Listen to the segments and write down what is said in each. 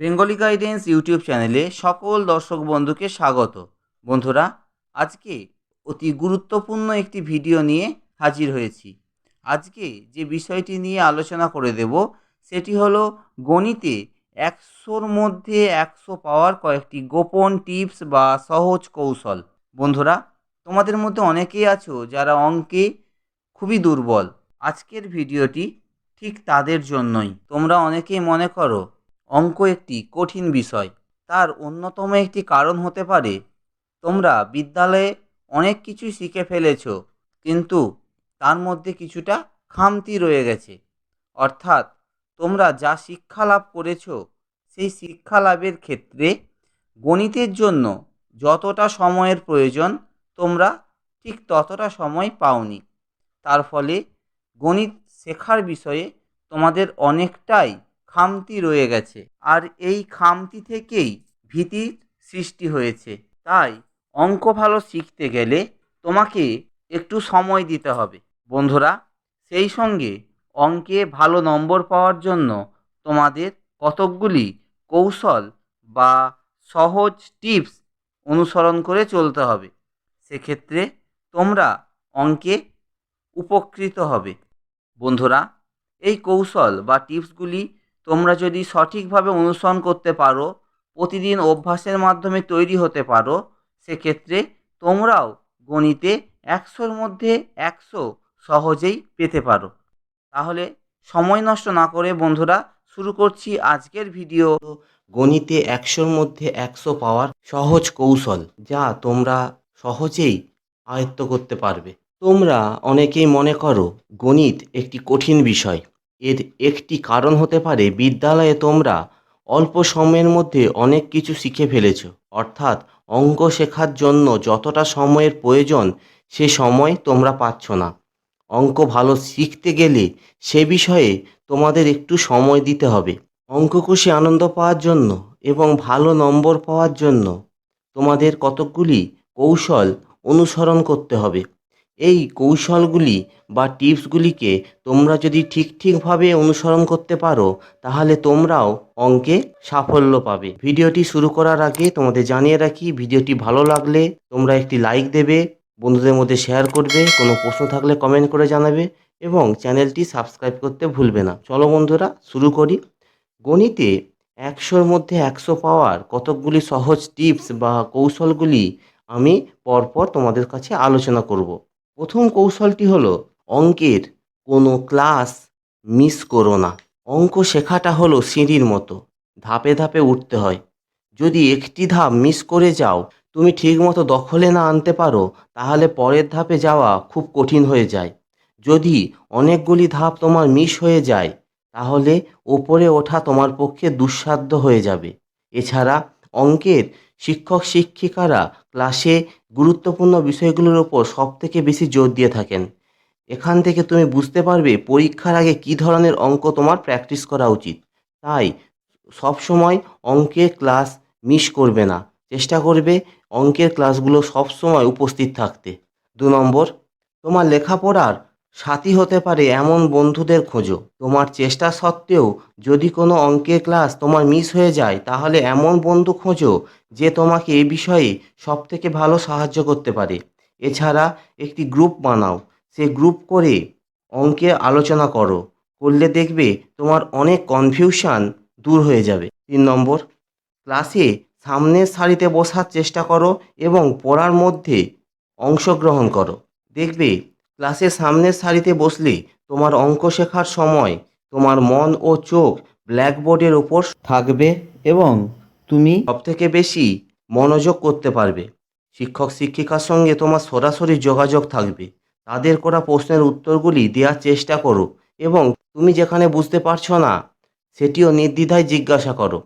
Bengali guidance YouTube চ্যানেলে সকল দর্শক বন্ধুকে স্বাগত। বন্ধুরা, আজকে অতি গুরুত্বপূর্ণ একটি ভিডিও নিয়ে হাজির হয়েছি। আজকে যে বিষয়টি নিয়ে আলোচনা করে দেব, সেটি হলো গণিতে একশোর মধ্যে একশো পাওয়ার কয়েকটি গোপন টিপস বা সহজ কৌশল। বন্ধুরা, তোমাদের মধ্যে অনেকেই আছো যারা অঙ্কে খুবই দুর্বল। আজকের ভিডিওটি ঠিক তাদের জন্যই। তোমরা অনেকেই মনে করো অঙ্ক একটি কঠিন বিষয়। তার অন্যতম একটি কারণ হতে পারে, তোমরা বিদ্যালয়ে অনেক কিছুই শিখে ফেলেছো, কিন্তু তার মধ্যে কিছুটা খামতি রয়ে গেছে। অর্থাৎ তোমরা যা শিক্ষা লাভ করেছ, সেই শিক্ষা লাভের ক্ষেত্রে গণিতের জন্য যতটা সময়ের প্রয়োজন, তোমরা ঠিক ততটা সময় পাওনি। তার ফলে গণিত শেখার বিষয়ে তোমাদের অনেকটাই খামতি রয়ে গেছে। আর এই খামতি থেকেই ভীতির সৃষ্টি হয়েছে। তাই অঙ্ক ভালো শিখতে গেলে তোমাকে একটু সময় দিতে হবে। বন্ধুরা, সেই সঙ্গে অঙ্কে ভালো নম্বর পাওয়ার জন্য তোমাদের কতকগুলি কৌশল বা সহজ টিপস অনুসরণ করে চলতে হবে। সেক্ষেত্রে তোমরা অঙ্কে উপকৃত হবে। বন্ধুরা, এই কৌশল বা টিপসগুলি তোমরা যদি সঠিকভাবে অনুসরণ করতে পারো, প্রতিদিন অভ্যাসের মাধ্যমে তৈরি হতে পারো, সেক্ষেত্রে তোমরাও গণিতে একশোর মধ্যে একশো সহজেই পেতে পারো। তাহলে সময় নষ্ট না করে বন্ধুরা, শুরু করছি আজকের ভিডিও। গণিতে একশোর মধ্যে একশো পাওয়ার সহজ কৌশল যা তোমরা সহজেই আয়ত্ত করতে পারবে। তোমরা অনেকেই মনে করো গণিত একটি কঠিন বিষয়। এর একটি কারণ হতে পারে বিদ্যালয়ে তোমরা অল্প সময়ের মধ্যে অনেক কিছু শিখে ফেলেছো। অর্থাৎ অঙ্ক শেখার জন্য যতটা সময়ের প্রয়োজন সে সময় তোমরা পাচ্ছ না। অঙ্ক ভালো শিখতে গেলে সে বিষয়ে তোমাদের একটু সময় দিতে হবে। অঙ্ক কষে আনন্দ পাওয়ার জন্য এবং ভালো নম্বর পাওয়ার জন্য তোমাদের কতকগুলি কৌশল অনুসরণ করতে হবে। এই কৌশলগুলি বা টিপসগুলিকে তোমরা যদি ঠিক ঠিকভাবে অনুসরণ করতে পারো, তাহলে তোমরাও অঙ্কে সাফল্য পাবে। ভিডিওটি শুরু করার আগে তোমাদের জানিয়ে রাখি, ভিডিওটি ভালো লাগলে তোমরা একটি লাইক দেবে, বন্ধুদের মধ্যে শেয়ার করবে, কোনো প্রশ্ন থাকলে কমেন্ট করে জানাবে এবং চ্যানেলটি সাবস্ক্রাইব করতে ভুলবে না। চলো বন্ধুরা, শুরু করি। গণিতে একশোর মধ্যে একশো পাওয়ার কতকগুলি সহজ টিপস বা কৌশলগুলি আমি পরপর তোমাদের কাছে আলোচনা করব। প্রথম কৌশলটি হলো অঙ্কের কোনো ক্লাস মিস করো না। অঙ্ক শেখাটা হলো সিঁড়ির মতো, ধাপে ধাপে উঠতে হয়। যদি একটি ধাপ মিস করে যাও, তুমি ঠিকমতো দখলে না আনতে পারো, তাহলে পরের ধাপে যাওয়া খুব কঠিন হয়ে যায়। যদি অনেকগুলি ধাপ তোমার মিস হয়ে যায়, তাহলে ওপরে ওঠা তোমার পক্ষে দুঃসাধ্য হয়ে যাবে। এছাড়া অঙ্কের শিক্ষক শিক্ষিকারা ক্লাসে গুরুত্বপূর্ণ বিষয়গুলোর ওপর সবথেকে বেশি জোর দিয়ে থাকেন। এখান থেকে তুমি বুঝতে পারবে পরীক্ষার আগে কী ধরনের অঙ্ক তোমার প্র্যাকটিস করা উচিত। তাই সবসময় অঙ্কের ক্লাস মিস করবে না। চেষ্টা করবে অঙ্কের ক্লাসগুলো সবসময় উপস্থিত থাকতে। দু নম্বর, তোমার লেখাপড়ার সাথী হতে পারে এমন বন্ধুদের খোঁজো। তোমার চেষ্টা সত্ত্বেও যদি কোনো অঙ্কের ক্লাস তোমার মিস হয়ে যায়, তাহলে এমন বন্ধু খোঁজো যে তোমাকে এ বিষয়ে সবথেকে ভালো সাহায্য করতে পারে। এছাড়া একটি গ্রুপ বানাও। সে গ্রুপ করে অঙ্কের আলোচনা করো। করলে দেখবে তোমার অনেক কনফিউশন দূর হয়ে যাবে। তিন নম্বর, ক্লাসে সামনের সারিতে বসার চেষ্টা করো এবং পড়ার মধ্যে অংশগ্রহণ করো। দেখবে ক্লাসের সামনের সারিতে বসলে তোমার অঙ্ক শেখার সময় তোমার মন ও চোখ ব্ল্যাকবোর্ডের ওপর থাকবে এবং তুমি সবথেকে বেশি মনোযোগ করতে পারবে। শিক্ষক, শিক্ষিকার সঙ্গে তোমার সরাসরি যোগাযোগ থাকবে। তাদের করা প্রশ্নের উত্তরগুলি দেওয়ার চেষ্টা করো এবং তুমি যেখানে বুঝতে পারছ না, সেটিও নির্দ্বিধায় জিজ্ঞাসা করো।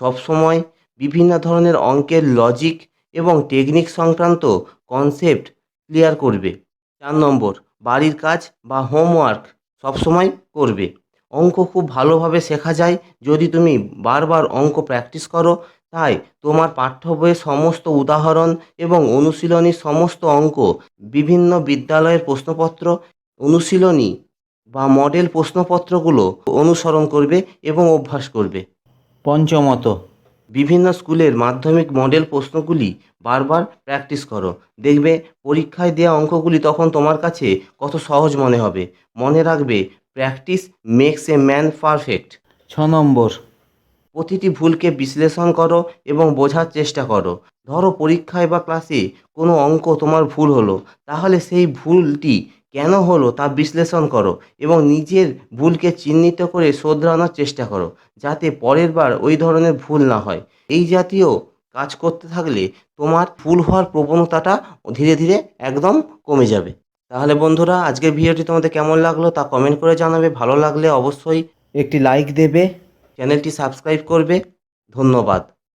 সবসময় বিভিন্ন ধরনের অঙ্কের লজিক এবং টেকনিক সংক্রান্ত কনসেপ্ট ক্লিয়ার করবে। চার নম্বর, বাড়ির কাজ বা হোমওয়ার্ক সবসময় করবে। অঙ্ক খুব ভালোভাবে শেখা যায়। যদি তুমি বারবার অঙ্ক প্র্যাকটিস করো, তাই তোমার পাঠ্য বইয়ের সমস্ত উদাহরণ এবং অনুশীলনীর সমস্ত অঙ্ক, বিভিন্ন বিদ্যালয়ের প্রশ্নপত্র, অনুশীলনী বা মডেল প্রশ্নপত্রগুলো অনুসরণ করবে এবং অভ্যাস করবে। পঞ্চমত বিভিন্ন স্কুলের মাধ্যমিক মডেল প্রশ্নগুলি বারবার প্র্যাকটিস করো। দেখবে পরীক্ষায় দেওয়া অঙ্কগুলি তখন তোমার কাছে কত সহজ মনে হবে। মনে রাখবে practice makes a man perfect. ছ নম্বর। প্রতিটি ভুলকে বিশ্লেষণ করো এবং বোঝার চেষ্টা করো। ধরো পরীক্ষায় বা ক্লাসে কোনো অঙ্ক তোমার ভুল হলো তাহলে সেই ভুলটি কেন হলো তা বিশ্লেষণ করো এবং নিজের ভুলকে চিহ্নিত করে শোধরানোর চেষ্টা করো, যাতে পরের বার ওই ধরনের ভুল না হয়। এই জাতীয় কাজ করতে থাকলে তোমার ভুল হওয়ার প্রবণতাটা ধীরে ধীরে একদম কমে যাবে। তাহলে বন্ধুরা, আজকের ভিডিওটি তোমাদের কেমন লাগল তা কমেন্ট করে জানাবে। ভালো লাগলে অবশ্যই একটি লাইক দেবে, চ্যানেলটি সাবস্ক্রাইব করবে। ধন্যবাদ।